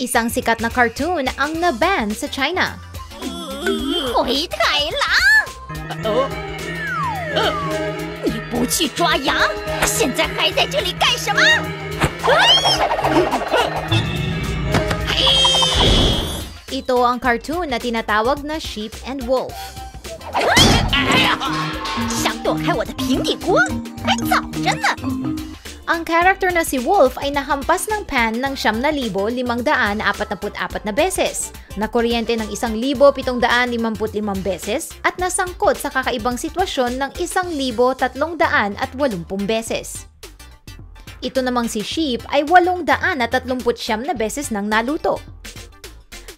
Isang sikat na cartoon ang na-ban sa China. 回太郎，哦，你不去抓羊，现在还在这里干什么？ Ito ang cartoon na tinatawag na Sheep and Wolf. 想躲开我的平底锅，还早着呢。 Ang character na si Wolf ay nahampas ng pan ng 7,544 na beses, nakuryente ng 1,755 beses, at nasangkot sa kakaibang sitwasyon ng 1,380 beses. Ito namang si Sheep ay 839 na beses nang naluto.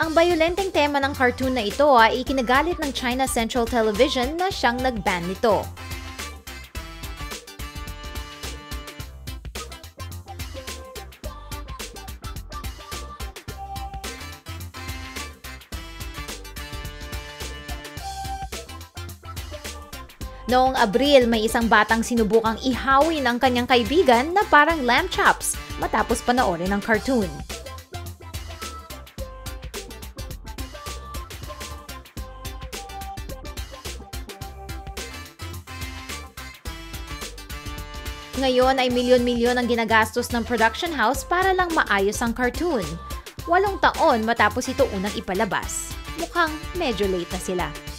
Ang bayolenteng tema ng cartoon na ito ay ikinagalit ng China Central Television na siyang nag-ban nito. Noong Abril, may isang batang sinubukang ihawin ang kanyang kaibigan na parang lamb chops matapos panoorin ang cartoon. Ngayon ay milyon-milyon ang ginagastos ng production house para lang maayos ang cartoon. Walong taon matapos ito unang ipalabas. Mukhang medyo late na sila.